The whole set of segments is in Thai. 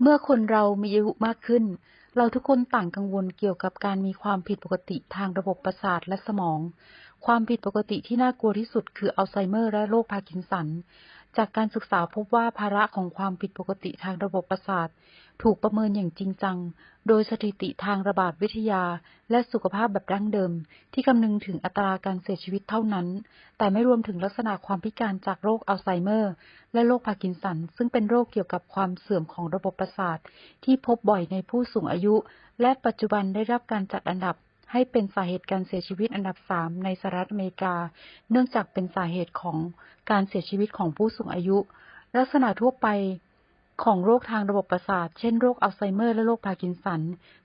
เมื่อคนเรามีอายุมากขึ้น เราทุกคนต่างกังวลเกี่ยวกับการมีความผิดปกติทางระบบประสาทและสมอง ความผิดปกติที่น่ากลัวที่สุดคืออัลไซเมอร์และโรคพาร์กินสัน จากการศึกษาพบว่าภาระของความผิดปกติทางระบบประสาท ถูกประเมินอย่างจริงจัง โดยสถิติทางระบาดวิทยา และสุขภาพแบบดั้งเดิม ที่คำนึงถึงอัตราการเสียชีวิตเท่านั้น แต่ไม่รวมถึงลักษณะความพิการจากโรคอัลไซเมอร์ และโรคพาร์กินสัน ซึ่งเป็นโรคเกี่ยวกับความเสื่อมของระบบประสาท ที่พบบ่อยในผู้สูงอายุ และปัจจุบันได้รับการจัดอันดับ ให้เป็นสาเหตุการเสียชีวิตอันดับ3ในสหรัฐอเมริกา เนื่องจากเป็นสาเหตุของการเสียชีวิตของผู้สูงอายุ ลักษณะทั่วไปของโรคทางระบบประสาท เช่นโรคอัลไซเมอร์และโรคพาร์กินสัน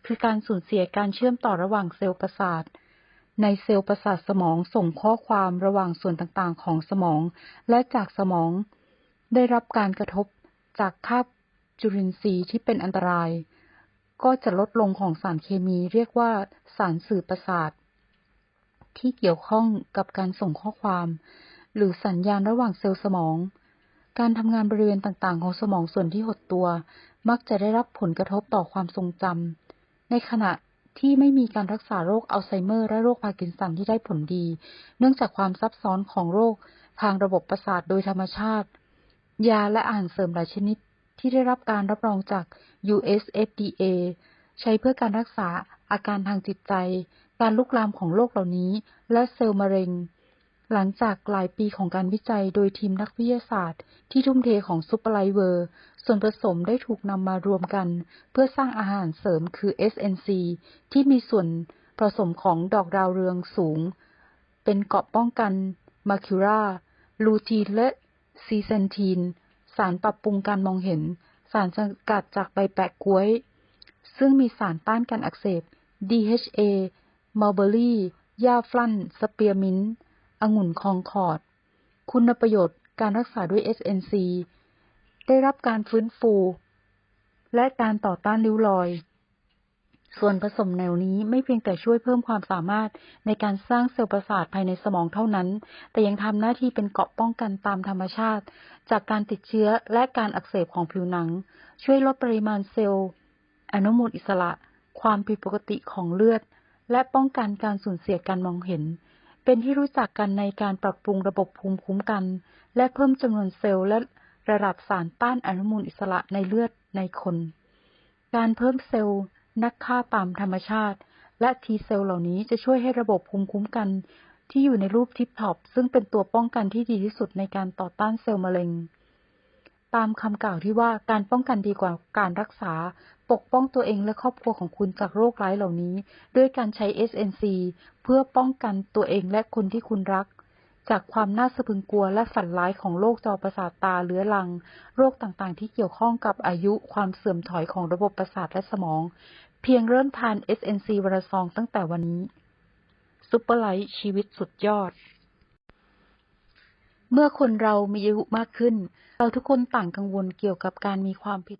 คือการสูญเสียการเชื่อมต่อระหว่างเซลล์ประสาท ในเซลล์ประสาทสมองส่งข้อความระหว่างส่วนต่างๆ ของสมอง และจากสมอง ได้รับการกระทบจากคาบจุลินทรีย์ที่เป็นอันตราย ก็จะลดลงของสารเคมีเรียกว่าสารสื่อประสาท ที่เกี่ยวข้องกับการส่งข้อความ หรือสัญญาณระหว่างเซลล์สมอง การทำงานบริเวณต่างๆ ของสมองส่วนที่หดตัว มักจะได้รับผลกระทบต่อความทรงจำในขณะที่ไม่มีการรักษาโรคอัลไซเมอร์และโรคพาร์กินสันที่ได้ผลดี เนื่องจากความซับซ้อนของโรคทางระบบประสาทโดยธรรมชาติ ยาและอาหารเสริมหลายชนิด ที่ได้รับการรับรองจาก US FDA ใช้เพื่อการรักษาอาการทางจิตใจ การลุกลามของโรคเหล่านี้ และเซลล์มะเร็ง หลังจากหลายปีของการวิจัยโดยทีมนักวิทยาศาสตร์ ที่ทุ่มเทของซูเปอร์ไลเวอร์ ส่วนผสมได้ถูกนำมารวมกัน เพื่อสร้างอาหารเสริมคือ SNC ที่มีส่วนผสมของดอกดาวเรืองสูง เป็นเกราะป้องกันมาคิราลูทีนและซีเซนทีน สารปรับปรุงการมองเห็น สารสกัดจากใบแปะก๊วย ซึ่งมีสารต้านการอักเสบ DHA มัลเบอรี่หญ้าฟลั่นสเปียร์มินต์องุ่นคองคอร์ด คุณประโยชน์การรักษาด้วย SNC ได้รับการฟื้นฟู และการต่อต้านริ้วรอย ส่วนผสมแนวนี้ไม่เพียงแต่ช่วยเพิ่มความสามารถในการสร้างเซลล์ประสาทภายในสมองเท่านั้น แต่ยังทำหน้าที่เป็นเกราะป้องกันตามธรรมชาติ จากการติดเชื้อและการอักเสบของผิวหนัง ช่วยลดปริมาณเซลล์ อนุมูลอิสระ ความผิดปกติของเลือด และป้องกันการสูญเสียการมองเห็น เป็นที่รู้จักกันในการปรับปรุงระบบภูมิคุ้มกัน และเพิ่มจำนวนเซลล์และระดับสารต้านอนุมูลอิสระในเลือดในคน การเพิ่มเซลล์ นักฆ่าตามธรรมชาติ และทีเซลล์เหล่านี้จะช่วยให้ระบบภูมิคุ้มกัน ที่อยู่ในรูปทิปท็อปซึ่งเป็นตัวป้องกันที่ดีที่สุดในการต่อต้านเซลล์มะเร็ง ตามคำกล่าวที่ว่าการป้องกันดีกว่าการรักษา ปกป้องตัวเองและครอบครัวของคุณจากโรคร้ายเหล่านี้ ด้วยการใช้ SNC เพื่อป้องกันตัวเองและคนที่คุณรัก จากความน่าสะพรึงกลัวและฝันร้ายของโรคจอประสาทตาเรื้อรัง โรคต่างๆ ที่เกี่ยวข้องกับอายุความเสื่อมถอยของระบบประสาทและสมอง เพียงเริ่มทาน SNC วันละซองตั้งแต่วันนี้ซุปเปอร์ไลท์ชีวิตสุดยอด เมื่อคนเรามีอายุมากขึ้น เราทุกคนต่างกังวลเกี่ยวกับการมีความผิด